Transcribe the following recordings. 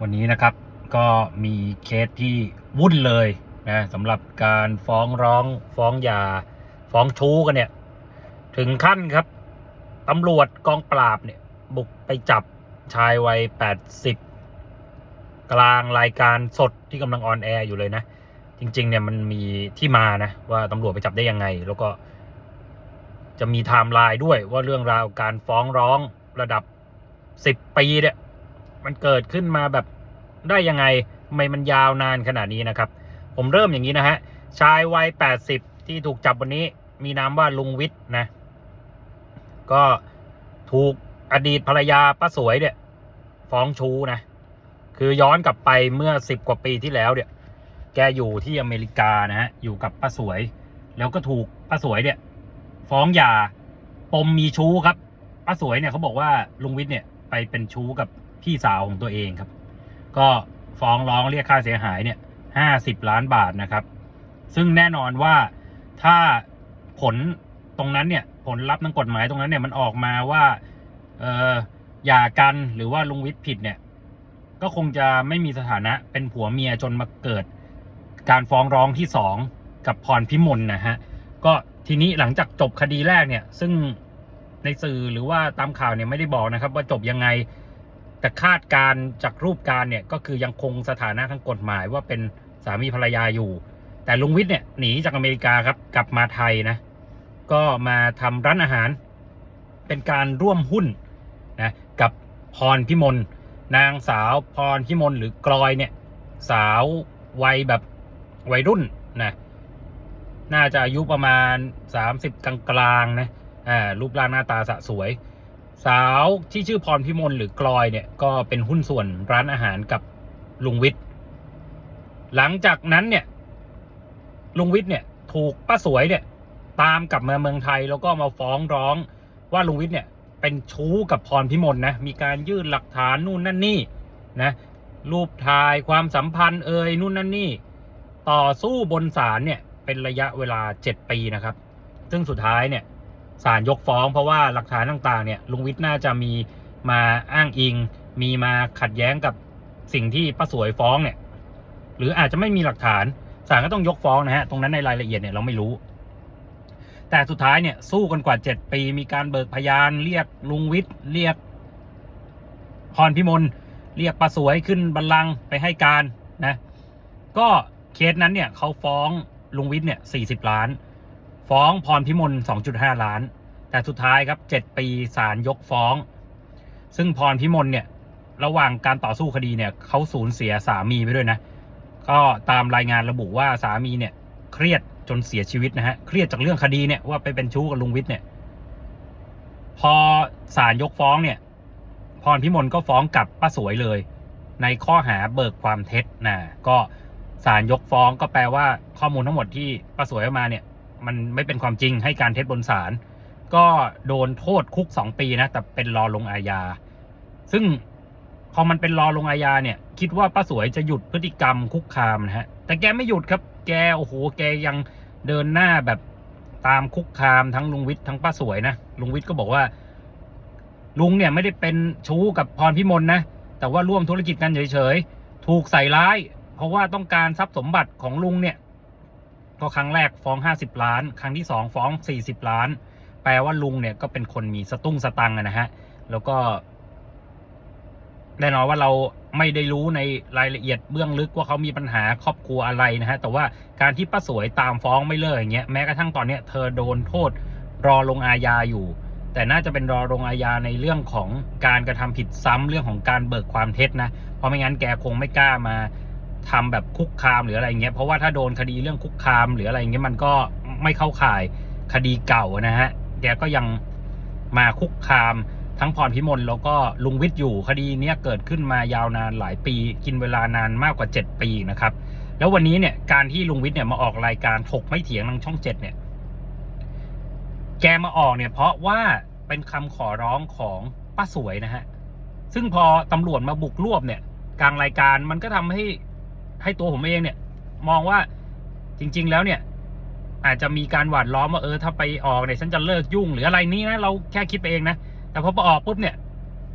วันนี้นะครับก็มีเคสที่วุ่นเลยนะสำหรับการฟ้องร้องฟ้องหย่าฟ้องชู้กันเนี่ย ถึงขั้นครับตำรวจกองปราบเนี่ย บุกไปจับชายวัย 80 กลางรายการสดที่กำลังออนแอร์อยู่เลยนะ จริง ๆ เนี่ยมันมีที่มานะ ว่าตำรวจไปจับได้ยังไง แล้วก็จะมีไทม์ไลน์ด้วยว่าเรื่องราวการฟ้องร้องระดับ 10 ปีเนี่ย มันเกิดขึ้นมาแบบได้ยังไงทำไมมันยาวนานขนาดนี้นะครับ ผมเริ่มอย่างนี้นะฮะชายวัย 80 ที่ถูกจับวันนี้ มีนามว่าลุงวิทย์นะ ก็ถูกอดีตภรรยาป้าสวยเนี่ยฟ้องชู้นะ คือย้อนกลับไปเมื่อ 10 กว่าปีที่แล้วเนี่ย แกอยู่ที่อเมริกานะฮะอยู่กับป้าสวย แล้วก็ถูกป้าสวยเนี่ย ฟ้องหย่าปมมีชู้ครับป้าสวยเนี่ยเขาบอกว่าลุงวิทย์เนี่ยไปเป็นชู้กับ พี่สาวของตัวเองครับ ก็ฟ้องร้องเรียกค่าเสียหายเนี่ยห้าสิบล้านบาทนะครับ ซึ่งแน่นอนว่าถ้าผลตรงนั้นเนี่ยผลลัพธ์ทางกฎหมายตรงนั้นเนี่ยมันออกมาว่าเออหย่ากันหรือว่าลุงวิทย์ผิดเนี่ย ก็คงจะไม่มีสถานะเป็นผัวเมียจนมาเกิด การฟ้องร้องที่สองกับพรพิมลนะฮะก็ทีนี้หลังจากจบคดีแรกเนี่ย ซึ่งในสื่อหรือว่าตามข่าวเนี่ยไม่ได้บอกนะครับ ว่าจบยังไง แต่คาดการ์จากรูปการเนี่ยก็คือยังคงสถานะทางกฎหมายว่าเป็นสามีภรรยาอยู่ แต่ลุงวิทย์เนี่ยหนีจากอเมริกาครับกลับมาไทยนะก็มาทำร้านอาหาร เป็นการร่วมหุ้นนะกับพรพิมลนางสาวพรพิมลหรือกลอยเนี่ยสาววัยแบบวัยรุ่นนะน่าจะอายุประมาณ 30 กลางๆนะอ่ารูปร่างหน้าตาสะสวย สาวที่ชื่อพรพิมลหรือกลอยเนี่ยก็เป็นหุ้นส่วนร้านอาหารกับลุงวิทย์หลังจากนั้นเนี่ยลุงวิทย์เนี่ยถูกป้าสวยเนี่ยตามกลับมาเมืองไทยแล้วก็มาฟ้องร้องว่าลุงวิทย์เนี่ยเป็นชู้กับพรพิมลนะมีการยื่นหลักฐานนู่นนั่นนี่นะรูปถ่ายความสัมพันธ์เอ่ยนู่นนั่นนี่ ต่อสู้บนศาลเนี่ยเป็นระยะเวลา 7 ปีนะครับ ซึ่งสุดท้ายเนี่ย ศาลยกฟ้อง เพราะว่าหลักฐานต่างๆเนี่ยลุงวิทย์น่าจะมีมาอ้างอิง มีมาขัดแย้งกับสิ่งที่ป้าสวยฟ้องเนี่ย หรืออาจจะไม่มีหลักฐานศาลก็ต้องยกฟ้องนะฮะตรงนั้นในรายละเอียดเนี่ยเราไม่รู้ แต่สุดท้ายเนี่ยสู้กันกว่า 7 ปี มีการเบิกพยาน เรียกลุงวิทย์เรียกพรพิมลเรียกป้าสวยขึ้นบัลลังก์ไปให้การนะ ก็เคสนั้นเนี่ยเขาฟ้องลุงวิทย์เนี่ย40 ล้าน ฟ้องพรพิมล 2.5 ล้าน แต่สุดท้ายครับ 7 ปีศาลยกฟ้อง ซึ่งพรพิมลเนี่ย ระหว่างการต่อสู้คดีเนี่ยเขาสูญเสียสามีไปด้วยนะ ก็ตามรายงานระบุว่าสามีเนี่ย เครียดจนเสียชีวิตนะฮะ เครียดจากเรื่องคดีเนี่ยว่าไปเป็นชู้กับลุงวิทย์เนี่ย พอศาลยกฟ้องเนี่ย พรพิมลก็ฟ้องกลับป้าสวยเลย ในข้อหาเบิกความเท็จนะ ก็ศาลยกฟ้องก็แปลว่าข้อมูลทั้งหมดที่ป้าสวยเอามาเนี่ย มันไม่เป็นความจริงให้การเท็จบนศาลก็โดนโทษคุกสองปีนะแต่เป็นรอลงอาญาซึ่งพอมันเป็นรอลงอาญาเนี่ย คิดว่าป้าสวยจะหยุดพฤติกรรมคุกคามนะฮะ แต่แกไม่หยุดครับ แกโอ้โหแกยังเดินหน้าแบบตามคุกคามทั้งลุงวิทย์ทั้งป้าสวยนะลุงวิทย์ก็บอกว่า ลุงเนี่ยไม่ได้เป็นชู้กับพรพิมลนะแต่ว่าร่วมธุรกิจกันเฉยๆถูกใส่ร้าย เพราะว่าต้องการทรัพย์สมบัติของลุงเนี่ย ก็ครั้งแรกฟ้อง 50 ล้าน ครั้งที่สองฟ้อง 40 ล้าน แปลว่าลุงเนี่ยก็เป็นคนมีสตุ้งสตังนะฮะ แล้วก็แน่นอนว่าเราไม่ได้รู้ในรายละเอียดเบื้องลึกว่าเขามีปัญหาครอบครัวอะไรนะฮะ แต่ว่าการที่ป้าสวยตามฟ้องไม่เลิกอย่างเงี้ยแม้กระทั่งตอนเนี้ยเธอโดนโทษรอลงอาญาอยู่ แต่น่าจะเป็นรอลงอาญาในเรื่องของการกระทำผิดซ้ำเรื่องของการเบิกความเท็จนะ เพราะไม่งั้นแกคงไม่กล้ามา ทำแบบคุกคามหรืออะไรเงี้ยเพราะว่าถ้าโดนคดีเรื่องคุกคามหรืออะไรเงี้ยมันก็ไม่เข้าข่ายคดีเก่านะฮะแกก็ยังมาคุกคามทั้งพรพิมลแล้วก็ลุงวิทย์อยู่คดีเนี้ยเกิดขึ้นมายาวนานหลายปี กินเวลานานมากกว่า 7 ปีนะครับ แล้ววันนี้เนี่ยการที่ลุงวิทย์เนี่ยมาออกรายการถกไม่เถียงทางช่องเจ็ดเนี่ยแกมาออกเนี่ยเพราะว่าเป็นคำขอร้องของป้าสวยนะฮะซึ่งพอตำรวจมาบุกรวบเนี่ยกลางรายการมันก็ทำให้ ให้ตัวผมเองเนี่ยมองว่าจริง ๆ แล้วเนี่ย อาจจะมีการหวาดล้อมว่าเออถ้าไปออกเนี่ยฉันจะเลิกยุ่งหรืออะไรนี้นะเราแค่คิดไปเองนะแต่พอไปออกปุ๊บเนี่ย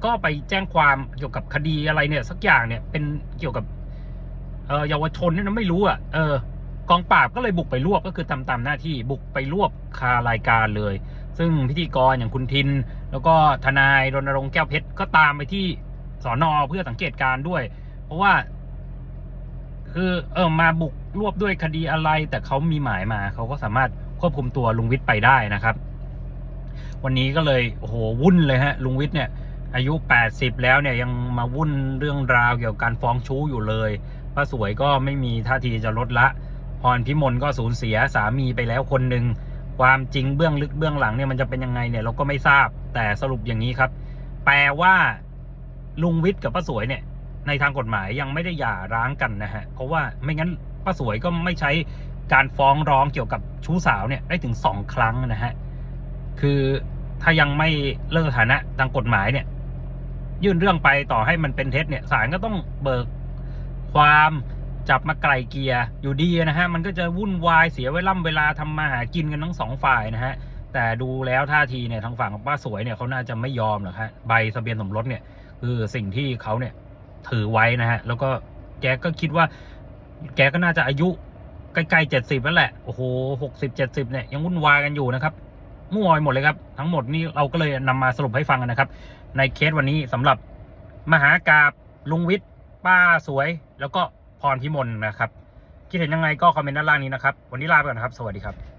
ก็ไปแจ้งความเกี่ยวกับคดีอะไรเนี่ย สักอย่างเนี่ยเป็นเกี่ยวกับเออเยาวชนเนี่ยนไม่รู้อะเออกองปราบก็เลยบุกไปรวบก็คือทำตามหน้าที่บุกไปรวบคารายการเลย ซึ่งพิธีกรอย่างคุณทิน แล้วก็ทนายรณรงค์แก้วเพชรก็ตามไปที่สอนอเพื่อสังเกตการ์ด้วย เพราะว่า คือเออมาบุกรวบด้วยคดีอะไร แต่เขามีหมายมาเขาก็สามารถควบคุมตัวลุงวิทย์ไปได้นะครับ วันนี้ก็เลยโอ้โหวุ่นเลยฮะลุงวิทย์เนี่ยอายุ 80 แล้วเนี่ยยังมาวุ่นเรื่องราวเกี่ยวกับการฟ้องชู้อยู่เลยป้าสวยก็ไม่มีท่าทีจะลดละพรพิมลก็สูญเสียสามีไปแล้วคนหนึ่งความจริงเบื้องลึกเบื้องหลังเนี่ยมันจะเป็นยังไงเนี่ยเราก็ไม่ทราบแต่สรุปอย่างนี้ครับ แปลว่าลุงวิทย์กับป้าสวยเนี่ย ในทางกฎหมายยังไม่ได้หย่าร้างกันนะฮะ เพราะว่าไม่งั้นป้าสวยก็ไม่ใช้การฟ้องร้องเกี่ยวกับชู้สาวเนี่ยได้ถึงสองครั้งนะฮะ คือถ้ายังไม่เลิกสถานะทางกฎหมายเนี่ย ยื่นเรื่องไปต่อให้มันเป็นเท็จเนี่ยศาลก็ต้องเบิกความจับมาไกลเกลียอยู่ดีนะฮะ มันก็จะวุ่นวายเสียเวล่ำเวลาทำมาหากินกันทั้งสองฝ่ายนะฮะ แต่ดูแล้วท่าทีเนี่ยทางฝั่งของป้าสวยเนี่ยเขาน่าจะไม่ยอมหรอกฮะใบทะเบียนสมรสเนี่ยคือสิ่งที่เขาเนี่ย ถือไว้นะฮะ แล้วก็แกก็คิดว่า แกก็น่าจะอายุใกล้ๆเจ็ดสิบแล้วแหละ โอ้โหหกสิบเจ็ดสิบเนี่ยยังวุ่นวายกันอยู่นะครับมั่วไปหมดเลยครับ ทั้งหมดนี้เราก็เลยนำมาสรุปให้ฟังนะครับ ในเคสวันนี้สำหรับมหากาบลุงวิทย์ป้าสวย แล้วก็พรพิมลนะครับ คิดเห็นยังไงก็คอมเมนต์ด้านล่างนี้นะครับ วันนี้ลาไปก่อนนะครับ สวัสดีครับ